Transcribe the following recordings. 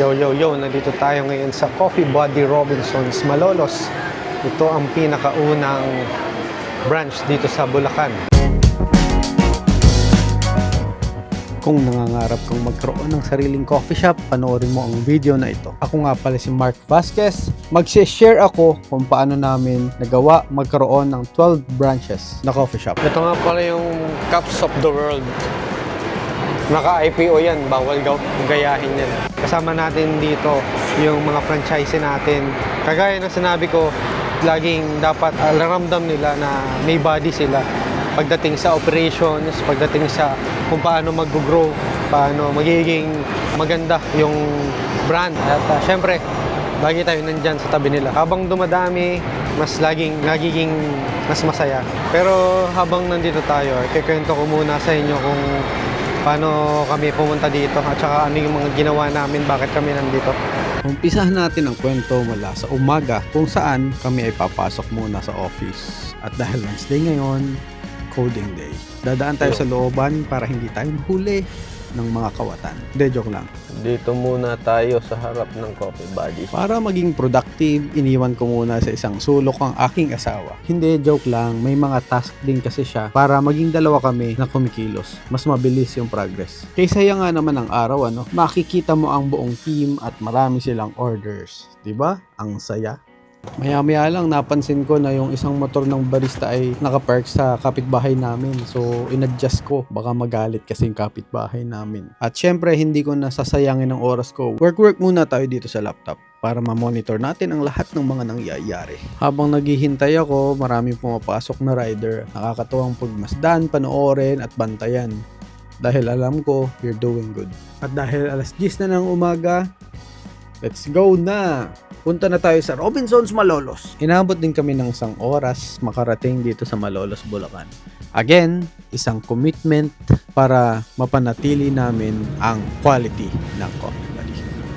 Yo, yo, yo, nandito tayo ngayon sa Coffee Body Robinsons Malolos. Ito ang pinakaunang branch dito sa Bulacan. Kung nangangarap kang magkaroon ng sariling coffee shop, panoorin mo ang video na ito. Ako nga pala si Mark Vasquez. Mag-share ako kung paano namin nagawa magkaroon ng 12 branches na coffee shop. Ito nga pala yung Cups of the World. Naka-IPO yan, bawal gaw gayahin yan. Kasama natin dito yung mga franchise natin. Kagaya ng sinabi ko, laging dapat alaramdam nila na may body sila pagdating sa operations, pagdating sa kung paano mag-grow, paano magiging maganda yung brand. At uh, syempre, lagi tayo nandyan sa tabi nila. Habang dumadami, mas laging nagiging mas masaya. Pero habang nandito tayo, kikwento ko muna sa inyo kung paano kami pumunta dito at saka ano yung mga ginawa namin, bakit kami nandito. Umpisahan natin ang kwento mula sa umaga kung saan kami ay papasok muna sa office. At dahil Wednesday ngayon, coding day. Dadaan tayo sa looban para hindi tayo mahuli ng mga kawatan. Hindi, joke lang. Dito muna tayo sa harap ng coffee body. Para maging productive, iniwan ko muna sa isang sulok ang aking asawa. Hindi, joke lang. May mga task din kasi siya para maging dalawa kami na kumikilos. Mas mabilis yung progress. Kaysa yan nga naman ang araw, ano, makikita mo ang buong team at marami silang orders. ba? Ang saya. Maya-maya lang napansin ko na yung isang motor ng barista ay nakapark sa kapitbahay namin. So, inadjust ko. Baka magalit kasi yung kapitbahay namin. At syempre, hindi ko nasasayangin ang oras ko. Work-work muna tayo dito sa laptop para ma-monitor natin ang lahat ng mga nangyayari. Habang naghihintay ako, maraming pumapasok na rider. Nakakatuwang pagmasdan, panoorin at bantayan. Dahil alam ko, you're doing good. At dahil alas 10 na ng umaga, let's go na! Punta na tayo sa Robinsons Malolos. Inabot din kami ng isang oras makarating dito sa Malolos, Bulacan. Again, isang commitment para mapanatili namin ang quality ng coffee.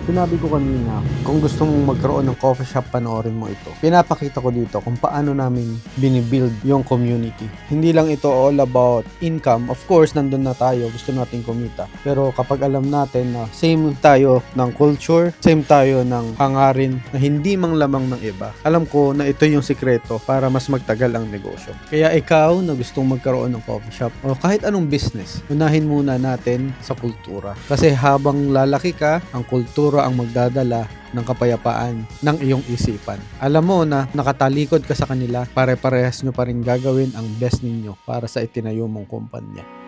Sinabi ko kanina, kung gusto mong magkaroon ng coffee shop, panoorin mo ito. Pinapakita ko dito kung paano namin binibuild yung community. Hindi lang ito all about income. Of course, nandun na tayo, gusto natin kumita. Pero kapag alam natin na same tayo ng culture, same tayo ng hangarin na hindi mang lamang ng iba, alam ko na ito yung sikreto para mas magtagal ang negosyo. Kaya ikaw na gustong magkaroon ng coffee shop o kahit anong business, unahin muna natin sa kultura. Kasi habang lalaki ka, ang kultura ang magdadala ng kapayapaan ng iyong isipan. Alam mo na nakatalikod ka sa kanila, pare-parehas nyo pa rin gagawin ang best ninyo para sa itinayo mong kumpanya.